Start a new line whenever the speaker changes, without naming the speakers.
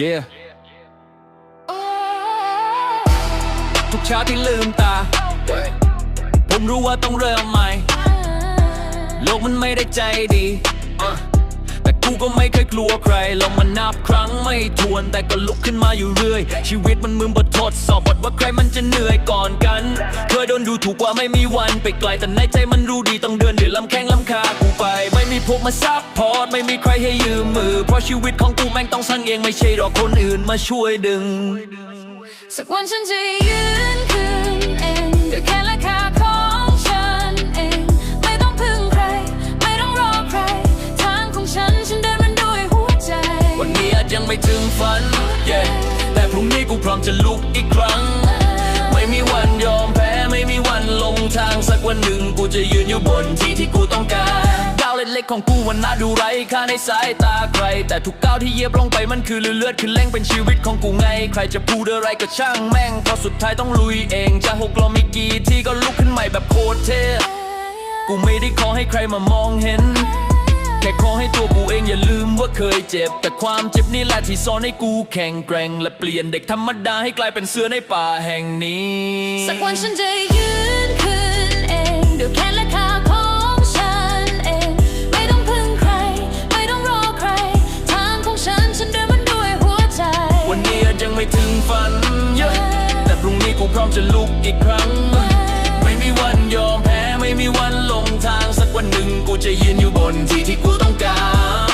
yeah ทุกเช้าที่ลืมตา ผมรู้ว่าต้องเริ่มใหม่ โลกมันไม่ได้ใจดีอะแต่กูก็ไม่เคยกลัวใครลองมานับครั้งไม่ทวน แต่ก็ลุกขึ้นมาอยู่เรื่อย ชีวิตมันเหมือนบททดสอบบทว่าใครมันจะเหนื่อยก่อนกัน เคยโดนดูถูกว่าไม่มีวันไปไกลแต่ในใจมันรู้ดีต้องเดินเดือดลำแข้ง กมาซัพพอร์ตไม่มีใครให้ยืมมือ เพราะชีวิตของกูแม่งต้องสร้างเองไม่ใช่รอคนอื่นมาช่วยดึง
สักวันฉันจะยืนขึ้นเองด้วยแค่และขาของฉันเอง ไม่ต้องพึ่งใคร ไม่ต้องรอใคร ทางของฉันฉันเดินมันด้วยหัวใจ
วันนี้อาจยังไม่ถึงฝัน yeah แต่พรุ่งนี้กูพร้อมจะลุกอีกครั้ง ไม่มีวันยอมแพ้ไม่มีวันลงทางสักวันหนึ่งกูจะยืนอยู่บนที่ที่กูต้องการก้าว เล็กๆของกูวันน่าดูไรค่าในสายตาใคร แต่ทุกก้าวที่เยียบลงไปมันคือเลือดคือแรงเป็นชีวิตของกูไง ใครจะพูดอะไรก็ช่างแม่งเพราะสุดท้ายต้องลุยเอง จะหกล้มอีกกี่ที่ก็ลุกขึ้นใหม่แบบโคตรเท่กูไม่ได้ขอให้ใครมามองเห็นแค่ขอให้ตัวกูเองอย่าลืมว่าเคยเจ็บ แต่ความเจ็บนี่แหละที่สอนให้กูแข็งแกร่ง และเปลี่ยนเด็กธรรมดาให้กลายเป็นเสือในป่าแห่งนี้
สักวันฉันจะยืนขึ้นเองด้วยแข
ฝันเยอะแต่พรุ่งนี้กูพร้อมจะลุกอีกครั้ง ไม่มีวันยอมแพ้ไม่มีวันลงทางสักวันหนึ่งกูจะยืนอยู่บนที่ที่กูต้องการ